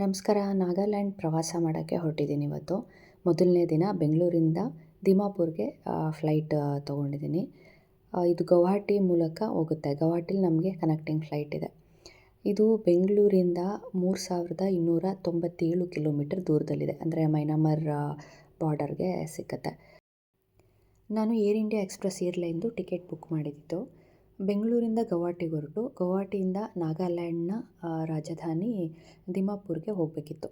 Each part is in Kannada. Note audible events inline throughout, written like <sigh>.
ನಮಸ್ಕಾರ. ನಾಗಾಲ್ಯಾಂಡ್ ಪ್ರವಾಸ ಮಾಡೋಕ್ಕೆ ಹೊರಟಿದ್ದೀನಿ ಇವತ್ತು. ಮೊದಲನೇ ದಿನ ಬೆಂಗಳೂರಿಂದ ದಿಮಾಪುರ್ಗೆ ಫ್ಲೈಟ್ ತೊಗೊಂಡಿದ್ದೀನಿ. ಇದು ಗೌಹಾಟಿ ಮೂಲಕ ಹೋಗುತ್ತೆ. ಗೌಹಾಟಿಲಿ ನಮಗೆ ಕನೆಕ್ಟಿಂಗ್ ಫ್ಲೈಟ್ ಇದೆ. ಇದು ಬೆಂಗಳೂರಿಂದ ಮೂರು ಸಾವಿರದ ಇನ್ನೂರ ತೊಂಬತ್ತೇಳು ಕಿಲೋಮೀಟರ್ ದೂರದಲ್ಲಿದೆ. ಅಂದರೆ ಮೈನಮರ್ ಬಾರ್ಡರ್ಗೆ ಸಿಕ್ಕತ್ತೆ. ನಾನು ಏರ್ ಇಂಡಿಯಾ ಎಕ್ಸ್ಪ್ರೆಸ್ ಏರ್ಲೈನ್ದು ಟಿಕೆಟ್ ಬುಕ್ ಮಾಡಿದ್ದು. ಬೆಂಗಳೂರಿಂದ ಗೌಹಾಟಿಗೆ ಹೊರಟು, ಗೌಹಾಟಿಯಿಂದ ನಾಗಾಲ್ಯಾಂಡ್ನ ರಾಜಧಾನಿ ದಿಮಾಪುರ್ಗೆ ಹೋಗಬೇಕಿತ್ತು.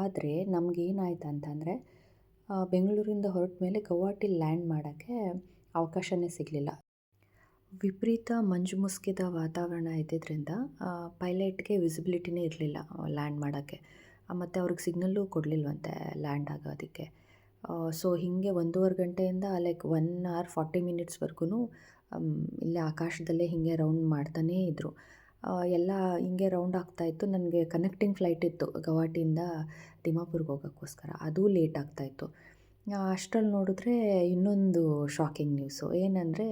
ಆದರೆ ನಮಗೇನಾಯ್ತು ಅಂತಂದರೆ ಬೆಂಗಳೂರಿಂದ ಹೊರಟ ಮೇಲೆ ಗೌಹಾಟಿ ಲ್ಯಾಂಡ್ ಮಾಡೋಕ್ಕೆ ಅವಕಾಶವೇ ಸಿಗಲಿಲ್ಲ. ವಿಪರೀತ ಮಂಜು ಮುಸುಕಿದ ವಾತಾವರಣ ಇದ್ದಿದ್ದರಿಂದ ಪೈಲಟ್ಗೆ ವಿಸಿಬಿಲಿಟಿನೇ ಇರಲಿಲ್ಲ ಲ್ಯಾಂಡ್ ಮಾಡೋಕ್ಕೆ. ಮತ್ತು ಅವ್ರಿಗೆ ಸಿಗ್ನಲ್ಲೂ ಕೊಡಲಿಲ್ವಂತೆ ಲ್ಯಾಂಡ್ ಆಗೋದಕ್ಕೆ. ಸೊ ಹೀಗೆ ಒಂದೂವರೆ ಗಂಟೆಯಿಂದ ಲೈಕ್ ಒನ್ ಅವರ್ ಫಾರ್ಟಿ ಮಿನಿಟ್ಸ್ವರೆಗೂ ಇಲ್ಲೇ ಆಕಾಶದಲ್ಲೇ ಹೀಗೆ ರೌಂಡ್ ಮಾಡ್ತಾನೇ ಇದ್ದರು ಎಲ್ಲ ಹಿಂಗೆ ರೌಂಡ್ ಆಗ್ತಾಯಿತ್ತು ನನಗೆ ಕನೆಕ್ಟಿಂಗ್ ಫ್ಲೈಟ್ ಇತ್ತು ಗವಾಟಿಯಿಂದ ದಿಮಾಪುರ್ಗೆ ಹೋಗೋಕ್ಕೋಸ್ಕರ. ಅದು ಲೇಟ್ ಆಗ್ತಾಯಿತ್ತು ಅಷ್ಟ್ರಲ್ಲಿ ನೋಡಿದ್ರೆ ಇನ್ನೊಂದು ಶಾಕಿಂಗ್ ನ್ಯೂಸು ಏನಂದರೆ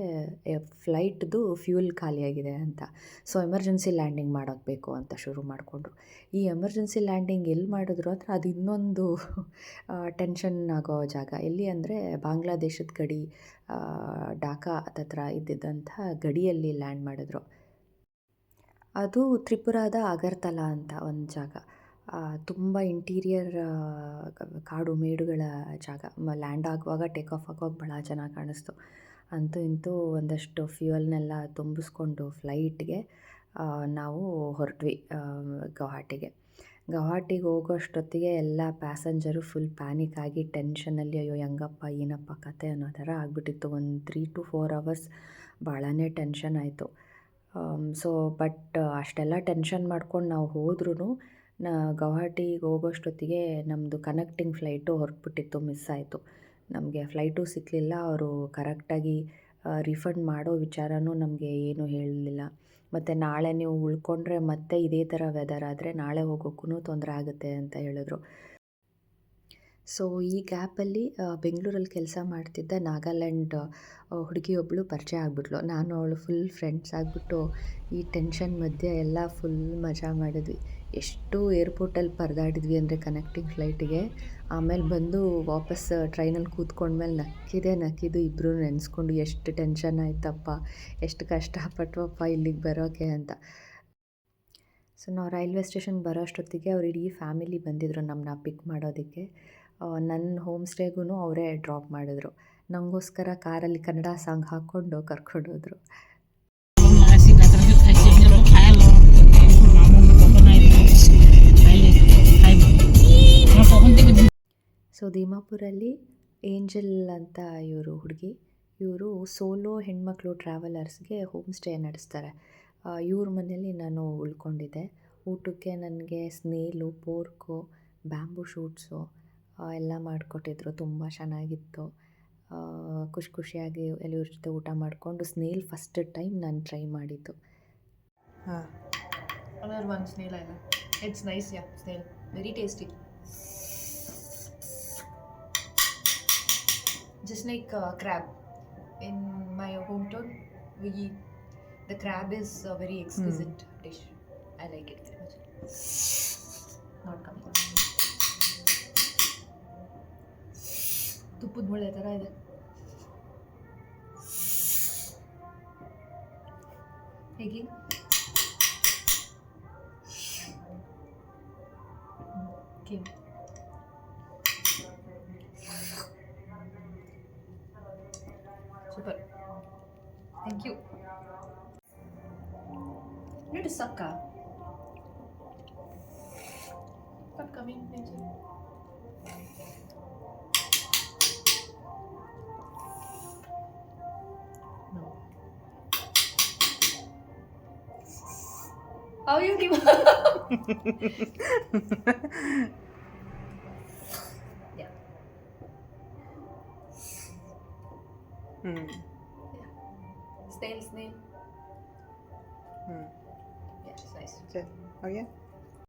ಫ್ಲೈಟ್ದು ಫ್ಯೂಲ್ ಖಾಲಿಯಾಗಿದೆ ಅಂತ. ಸೊ ಎಮರ್ಜೆನ್ಸಿ ಲ್ಯಾಂಡಿಂಗ್ ಮಾಡೋಕ್ಕೆ ಅಂತ ಶುರು ಮಾಡಿಕೊಂಡ್ರು. ಈ ಎಮರ್ಜೆನ್ಸಿ ಲ್ಯಾಂಡಿಂಗ್ ಎಲ್ಲಿ ಮಾಡಿದ್ರು ಅಂದರೆ, ಅದು ಇನ್ನೊಂದು ಟೆನ್ಷನ್ ಆಗೋ ಜಾಗ. ಎಲ್ಲಿ ಅಂದರೆ, ಬಾಂಗ್ಲಾದೇಶದ ಗಡಿ ಡಾಕಾ ಹತ್ರ ಇದ್ದಿದ್ದಂಥ ಗಡಿಯಲ್ಲಿ ಲ್ಯಾಂಡ್ ಮಾಡಿದ್ರು. ಅದು ತ್ರಿಪುರಾದ ಅಗರ್ತಲಾ ಅಂತ ಒಂದು ಜಾಗ. ತುಂಬ ಇಂಟೀರಿಯರ್ ಕಾಡು ಮೇಡುಗಳ ಜಾಗ. ಲ್ಯಾಂಡ್ ಆಗುವಾಗ ಟೇಕ್ ಆಫ್ ಆಗುವಾಗ ಭಾಳ ಚೆನ್ನಾಗಿ ಕಾಣಿಸ್ತು. ಅಂತೂ ಇಂತೂ ಒಂದಷ್ಟು ಫ್ಯೂಯಲ್ನೆಲ್ಲ ತುಂಬಿಸ್ಕೊಂಡು ಫ್ಲೈಟ್ಗೆ ನಾವು ಹೊರಟ್ವಿ ಗೌಹಾಟಿಗೆ. ಗೌಹಾಟಿಗೆ ಹೋಗೋಷ್ಟೊತ್ತಿಗೆ ಎಲ್ಲ ಪ್ಯಾಸೆಂಜರು ಫುಲ್ ಪ್ಯಾನಿಕ್ ಆಗಿ ಟೆನ್ಷನಲ್ಲಿ ಅಯ್ಯೋ, ಹೆಂಗಪ್ಪ, ಏನಪ್ಪ ಕತೆ ಅನ್ನೋ ಥರ ಆಗಿಬಿಟ್ಟಿತ್ತು. ಒಂದು ತ್ರೀ ಟು ಫೋರ್ ಅವರ್ಸ್ ಭಾಳನೇ ಟೆನ್ಷನ್ ಆಯಿತು. ಸೊ ಬಟ್ ಅಷ್ಟೆಲ್ಲ ಟೆನ್ಷನ್ ಮಾಡ್ಕೊಂಡು ನಾವು ಹೋದ್ರೂ ನ ಗೌಹಾಟಿಗೆ ಹೋಗೋಷ್ಟೊತ್ತಿಗೆ ನಮ್ಮದು ಕನೆಕ್ಟಿಂಗ್ ಫ್ಲೈಟು ಹೊರಟ್ಬಿಟ್ಟಿತ್ತು ಮಿಸ್ ಆಯಿತು. ನಮಗೆ ಫ್ಲೈಟು ಸಿಕ್ಕಲಿಲ್ಲ ಅವರು ಕರೆಕ್ಟಾಗಿ ರಿಫಂಡ್ ಮಾಡೋ ವಿಚಾರನೂ ನಮಗೆ ಏನೂ ಹೇಳಲಿಲ್ಲ. ಮತ್ತು ನಾಳೆ ನೀವು ಉಳ್ಕೊಂಡ್ರೆ ಮತ್ತೆ ಇದೇ ಥರ ವೆದರ್ ಆದರೆ ನಾಳೆ ಹೋಗೋಕ್ಕೂ ತೊಂದರೆ ಆಗುತ್ತೆ ಅಂತ ಹೇಳಿದ್ರು. ಸೊ ಈ ಗ್ಯಾಪಲ್ಲಿ ಬೆಂಗಳೂರಲ್ಲಿ ಕೆಲಸ ಮಾಡ್ತಿದ್ದ ನಾಗಾಲ್ಯಾಂಡ್ ಹುಡುಗಿಯೊಬ್ಬಳು ಪರಿಚಯ ಆಗಿಬಿಟ್ಲು. ನಾನು ಅವಳು ಫುಲ್ ಫ್ರೆಂಡ್ಸ್ ಆಗಿಬಿಟ್ಟು ಈ ಟೆನ್ಷನ್ ಮಧ್ಯೆ ಎಲ್ಲ ಫುಲ್ ಮಜಾ ಮಾಡಿದ್ವಿ. ಎಷ್ಟು ಏರ್ಪೋರ್ಟಲ್ಲಿ ಪರದಾಡಿದ್ವಿ ಅಂದರೆ ಕನೆಕ್ಟಿಂಗ್ ಫ್ಲೈಟಿಗೆ. ಆಮೇಲೆ ಬಂದು ವಾಪಸ್ ಟ್ರೈನಲ್ಲಿ ಕೂತ್ಕೊಂಡ್ಮೇಲೆ ನಕ್ಕಿದೆ, ನಕ್ಕಿದ್ದು ಇಬ್ಬರು ನೆನೆಸ್ಕೊಂಡು, ಎಷ್ಟು ಟೆನ್ಷನ್ ಆಯ್ತಪ್ಪ, ಎಷ್ಟು ಕಷ್ಟಪಟ್ವಪ್ಪ ಇಲ್ಲಿಗೆ ಬರೋಕ್ಕೆ ಅಂತ. ಸೊ, ನಾವು ರೈಲ್ವೆ ಸ್ಟೇಷನ್ ಬರೋ ಅಷ್ಟೊತ್ತಿಗೆ ಅವ್ರು ಇಡೀ ಫ್ಯಾಮಿಲಿ ಬಂದಿದ್ದರು ನಮ್ಮನ್ನ ಪಿಕ್ ಮಾಡೋದಕ್ಕೆ. ನನ್ನ ಹೋಮ್ ಸ್ಟೇಗೂ ಅವರೇ ಡ್ರಾಪ್ ಮಾಡಿದ್ರು. ನನಗೋಸ್ಕರ ಕಾರಲ್ಲಿ ಕನ್ನಡ ಸಾಂಗ್ ಹಾಕ್ಕೊಂಡು ಕರ್ಕೊಂಡೋದ್ರು. ಸೊ ದೀಮಾಪುರಲ್ಲಿ ಏಂಜಲ್ ಅಂತ ಇವರು ಹುಡುಗಿ, ಇವರು ಸೋಲೋ ಹೆಣ್ಮಕ್ಳು ಟ್ರಾವೆಲರ್ಸ್ಗೆ ಹೋಮ್ ಸ್ಟೇ ನಡೆಸ್ತಾರೆ. ಇವ್ರ ಮನೇಲಿ ನಾನು ಉಳ್ಕೊಂಡಿದ್ದೆ. ಊಟಕ್ಕೆ ನನಗೆ ಸ್ನೇಲು, ಪೋರ್ಕು ಬ್ಯಾಂಬೂ ಶೂಟ್ಸು ಎಲ್ಲ ಮಾಡಿಕೊಟ್ಟಿದ್ರು. ತುಂಬ ಚೆನ್ನಾಗಿತ್ತು. ಖುಷಿ ಖುಷಿಯಾಗಿ ಎಲ್ಲರ ಜೊತೆ ಊಟ ಮಾಡಿಕೊಂಡು ಸ್ನೇಲ್ ಫಸ್ಟ್ ಟೈಮ್ ನಾನು ಟ್ರೈ ಮಾಡಿದ್ದು. ಹಾಂ. One snail snail it's nice yeah snail. Very Very Just like uh, crab. In my hometown, we the crab is a very exquisite dish. I like it very much. Not coming. ತುಪ್ಪದ ಮುಳ್ಳೆ ಥರ ಇದೆ ಹೇಗೆ Thank you. Need to suck sucker. Stop coming, please. No. How you give up? <laughs> <laughs> Hmm. Yeah. Snail's name. Hmm. Yeah, it's nice. Is it? Oh yeah.